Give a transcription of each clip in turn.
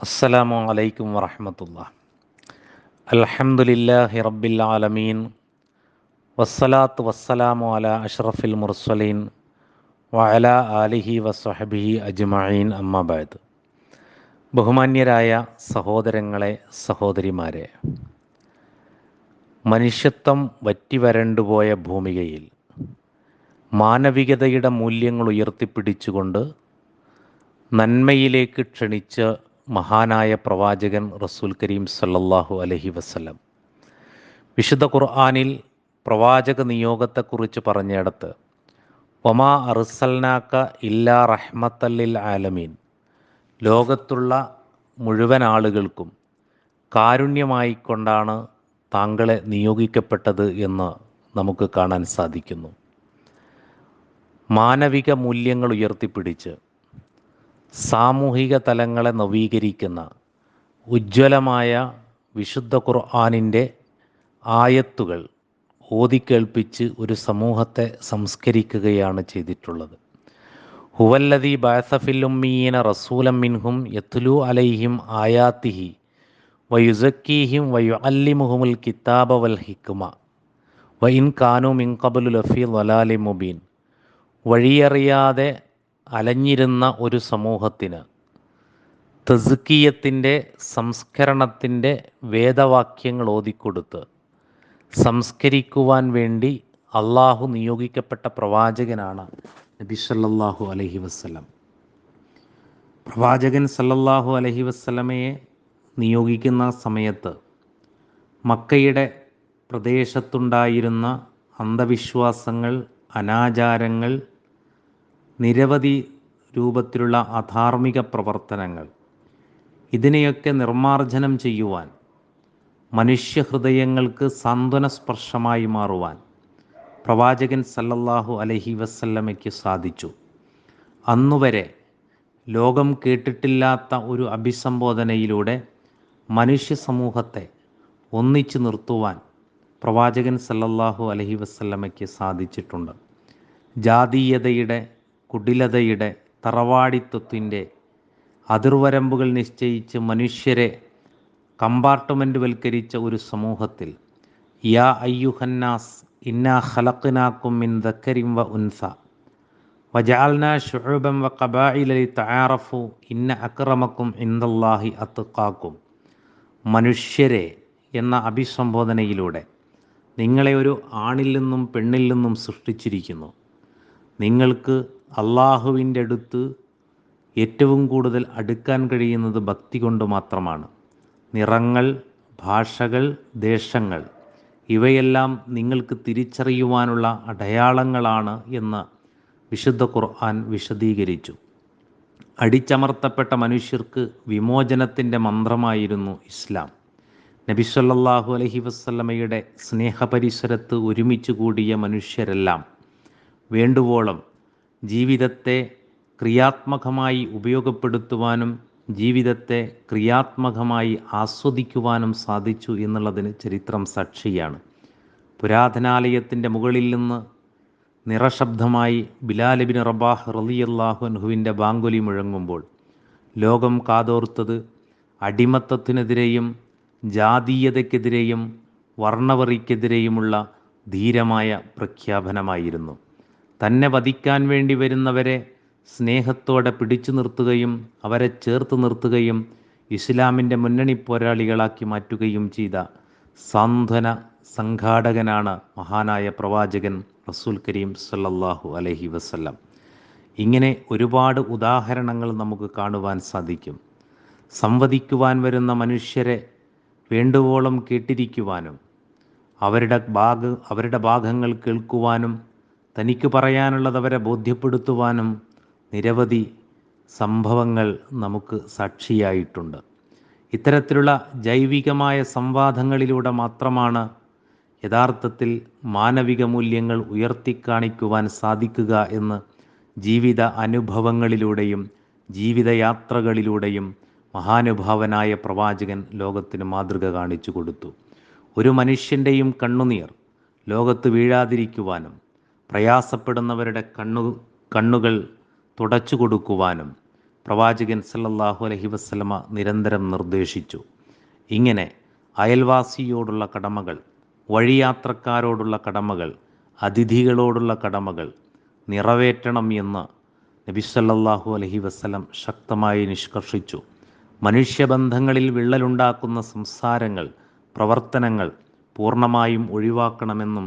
അസ്സലാമു അലൈക്കും വറഹമത്തുള്ള അൽഹംദുലില്ലാഹി റബ്ബിൽ ആലമീൻ. വസ്സലാത്തു വസ്സലാമു അല അഷ്റഫിൽ മുർസലീൻ. വഅല ആലിഹി വസ്വഹബിഹി അജ്മഈൻ. അമ്മബാദ് ബഹുമാന്യരായ സഹോദരങ്ങളെ സഹോദരിമാരെ മനുഷ്യത്വം വറ്റിവരണ്ടുപോയ ഭൂമികയിൽ മാനവികതയുടെ മൂല്യങ്ങൾ ഉയർത്തിപ്പിടിച്ചുകൊണ്ട് നന്മയിലേക്ക് ക്ഷണിച്ച മഹാനായ പ്രവാചകൻ റസൂൽ കരീം സല്ലല്ലാഹു അലഹി വസ്ലം വിശുദ്ധ ഖുർആാനിൽ പ്രവാചക നിയോഗത്തെക്കുറിച്ച് പറഞ്ഞിടത്ത് ഒമാ അറുസൽനാക്ക ഇല്ലാ റഹ്മത്തല്ലിൽ ആലമീൻ. ലോകത്തുള്ള മുഴുവൻ ആളുകൾക്കും കാരുണ്യമായിക്കൊണ്ടാണ് താങ്കളെ നിയോഗിക്കപ്പെട്ടത് എന്ന് നമുക്ക് കാണാൻ സാധിക്കുന്നു. മാനവിക മൂല്യങ്ങൾ ഉയർത്തിപ്പിടിച്ച് സാമൂഹിക തലങ്ങളെ നവീകരിക്കുന്ന ഉജ്ജ്വലമായ വിശുദ്ധ ഖുർആാനിന്റെ ആയത്തുകൾ ഓതിക്കേൾപ്പിച്ച് ഒരു സമൂഹത്തെ സംസ്കരിക്കുകയാണ് ചെയ്തിട്ടുള്ളത്. ഹുവല്ലതി ബാസഫില്ലുമ്മീന റസൂലം മിൻഹും യത്തുലു അലൈഹിം ആയാത്തിഹി വയുസക്കീഹിം വയു അല്ലിമുഹുമുൽ കിതാബ വൽ ഹിക്കുമ വ ഇൻ കാനു മിൻ കബുലു ലഫി വലാലി മുബീൻ. വഴിയറിയാതെ അലഞ്ഞിരുന്ന ഒരു സമൂഹത്തിന് തെസുക്കീയത്തിന്റെ സംസ്കരണത്തിന്റെ വേദവാക്യങ്ങൾ ഓതിക്കൊടുത്ത് സംസ്കരിക്കുവാൻ വേണ്ടി അള്ളാഹു നിയോഗിക്കപ്പെട്ട പ്രവാചകനാണ് നബി സല്ലാഹു അലഹി വസ്ലം പ്രവാചകൻ സല്ലല്ലാഹു അലഹി വസ്ലമയെ നിയോഗിക്കുന്ന സമയത്ത് മക്കയുടെ പ്രദേശത്തുണ്ടായിരുന്ന അന്ധവിശ്വാസങ്ങൾ അനാചാരങ്ങൾ നിരവധി രൂപത്തിലുള്ള അധാർമിക പ്രവർത്തനങ്ങൾ. ഇതിനെയൊക്കെ നിർമാർജനം ചെയ്യുവാൻ മനുഷ്യഹൃദയങ്ങൾക്ക് സാന്ത്വന സ്പർശമായി മാറുവാൻ പ്രവാചകൻ സല്ലല്ലാഹു അലഹി വസല്ലമയ്ക്ക് സാധിച്ചു. അന്നുവരെ ലോകം കേട്ടിട്ടില്ലാത്ത ഒരു അഭിസംബോധനയിലൂടെ മനുഷ്യ സമൂഹത്തെ ഒന്നിച്ചു നിർത്തുവാൻ പ്രവാചകൻ സല്ലല്ലാഹു അലഹി വസല്ലമയ്ക്ക് സാധിച്ചിട്ടുണ്ട്. ജാതീയതയുടെ കുടിലതയുടെ തറവാടിത്വത്തിന്റെ അതിർവരമ്പുകൾ നിശ്ചയിച്ച് മനുഷ്യരെ കമ്പാർട്ട്മെന്റ് വൽക്കരിച്ച ഒരു സമൂഹത്തിൽ യാ അയ്യുഹന്നാസ് ഇന്നാ ഖലഖ്നാക്കും മിൻ ദക്കരിം വ ഉൻസ. വജാൽന ഷുഹബം വ കബായിലി തയാറഫു ഇന്ന അക്രമക്കും ഇന്ദല്ലാഹി അത്തുക്കാക്കും മനുഷ്യരെ എന്ന അഭിസംബോധനയിലൂടെ നിങ്ങളെ ഒരു ആണിൽ നിന്നും പെണ്ണിൽ നിന്നും സൃഷ്ടിച്ചിരിക്കുന്നു. നിങ്ങൾക്ക് അള്ളാഹുവിന്റെ അടുത്ത് ഏറ്റവും കൂടുതൽ അടുക്കാൻ കഴിയുന്നത് ഭക്തി കൊണ്ട് മാത്രമാണ്. നിറങ്ങൾ ഭാഷകൾ ദേശങ്ങൾ ഇവയെല്ലാം നിങ്ങൾക്ക് തിരിച്ചറിയുവാനുള്ള അടയാളങ്ങളാണ് എന്ന് വിശുദ്ധ ഖുർആൻ വിശദീകരിച്ചു. അടിച്ചമർത്തപ്പെട്ട മനുഷ്യർക്ക് വിമോചനത്തിന്റെ മന്ത്രമായിരുന്നു ഇസ്ലാം. നബിസ്വല്ലാഹു അലഹി വസല്ലമയുടെ സ്നേഹപരിസരത്ത് ഒരുമിച്ച് കൂടിയ മനുഷ്യരെല്ലാം വേണ്ടുവോളം ജീവിതത്തെ ക്രിയാത്മകമായി ഉപയോഗപ്പെടുത്തുവാനും ജീവിതത്തെ ക്രിയാത്മകമായി ആസ്വദിക്കുവാനും സാധിച്ചു എന്നുള്ളതിന് ചരിത്രം സാക്ഷിയാണ്. പുരാതനാലയത്തിന്റെ മുകളിൽ നിന്ന് നിറശബ്ദമായി ബിലാലിബിൻ റബാഹ് റലിയല്ലാഹുൻഹുവിന്റെ ബാങ്കുലി മുഴങ്ങുമ്പോൾ ലോകം കാതോർത്തത് അടിമത്തത്തിനെതിരെയും ജാതീയതയ്ക്കെതിരെയും വർണവറിക്കെതിരെയുമുള്ള ധീരമായ പ്രഖ്യാപനമായിരുന്നു. തന്നെ വധിക്കാൻ വേണ്ടി വരുന്നവരെ സ്നേഹത്തോടെ പിടിച്ചു നിർത്തുകയും അവരെ ചേർത്ത് നിർത്തുകയും ഇസ്ലാമിന്റെ മുന്നണി പോരാളികളാക്കി മാറ്റുകയും ചെയ്ത സാന്ത്വന സംഘാടകനാണ് മഹാനായ പ്രവാചകൻ റസൂൽ കരീം സല്ലല്ലാഹു അലഹി വസ്ല്ലാം. ഇങ്ങനെ ഒരുപാട് ഉദാഹരണങ്ങൾ നമുക്ക് കാണുവാൻ സാധിക്കും. സംവദിക്കുവാൻ വരുന്ന മനുഷ്യരെ വേണ്ടുവോളം കേട്ടിരിക്കുവാനും അവരുടെ ഭാഗ അവരുടെ ഭാഗങ്ങൾ കേൾക്കുവാനും തനിക്ക് പറയാനുള്ളത് അവരെ ബോധ്യപ്പെടുത്തുവാനും നിരവധി സംഭവങ്ങൾ നമുക്ക് സാക്ഷിയായിട്ടുണ്ട്. ഇത്തരത്തിലുള്ള ജൈവികമായ സംവാദങ്ങളിലൂടെ മാത്രമാണ് യഥാർത്ഥത്തിൽ മാനവിക മൂല്യങ്ങൾ ഉയർത്തിക്കാണിക്കുവാൻ സാധിക്കുക എന്ന് ജീവിത അനുഭവങ്ങളിലൂടെയും ജീവിതയാത്രകളിലൂടെയും മഹാനുഭാവനായ പ്രവാചകൻ ലോകത്തിന് മാതൃക കാണിച്ചു കൊടുത്തു. ഒരു മനുഷ്യന്റെയും കണ്ണുനീർ ലോകത്ത് വീഴാതിരിക്കുവാനും പ്രയാസപ്പെടുന്നവരുടെ കണ്ണു കണ്ണുകൾ തുടച്ചു കൊടുക്കുവാനും പ്രവാചകൻ സല്ലല്ലാഹു അലഹി വസ്ലമ നിരന്തരം നിർദ്ദേശിച്ചു. ഇങ്ങനെ അയൽവാസിയോടുള്ള കടമകൾ വഴിയാത്രക്കാരോടുള്ള കടമകൾ അതിഥികളോടുള്ള കടമകൾ നിറവേറ്റണം എന്ന് നബി സല്ലല്ലാഹു അലഹി വസ്ലം ശക്തമായി നിഷ്കർഷിച്ചു. മനുഷ്യബന്ധങ്ങളിൽ വിള്ളലുണ്ടാക്കുന്ന സംസാരങ്ങൾ പ്രവർത്തനങ്ങൾ പൂർണമായും ഒഴിവാക്കണമെന്നും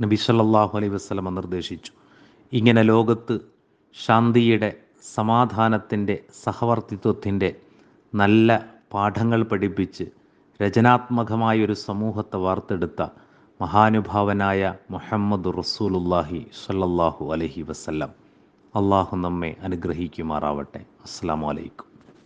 നബി സല്ലാഹു അലൈഹി വസ്ലമ നിർദ്ദേശിച്ചു. ഇങ്ങനെ ലോകത്ത് ശാന്തിയുടെ സമാധാനത്തിന്റെ സഹവർത്തിത്വത്തിന്റെ നല്ല പാഠങ്ങൾ പഠിപ്പിച്ച് രചനാത്മകമായ ഒരു സമൂഹത്തെ വാർത്തെടുത്ത മഹാനുഭാവനായ മുഹമ്മദ് റസൂലുല്ലാഹി സല്ലല്ലാഹു അലഹി വസല്ലം. അള്ളാഹു നമ്മെ അനുഗ്രഹിക്കുമാറാവട്ടെ. അസ്സാം വലൈക്കും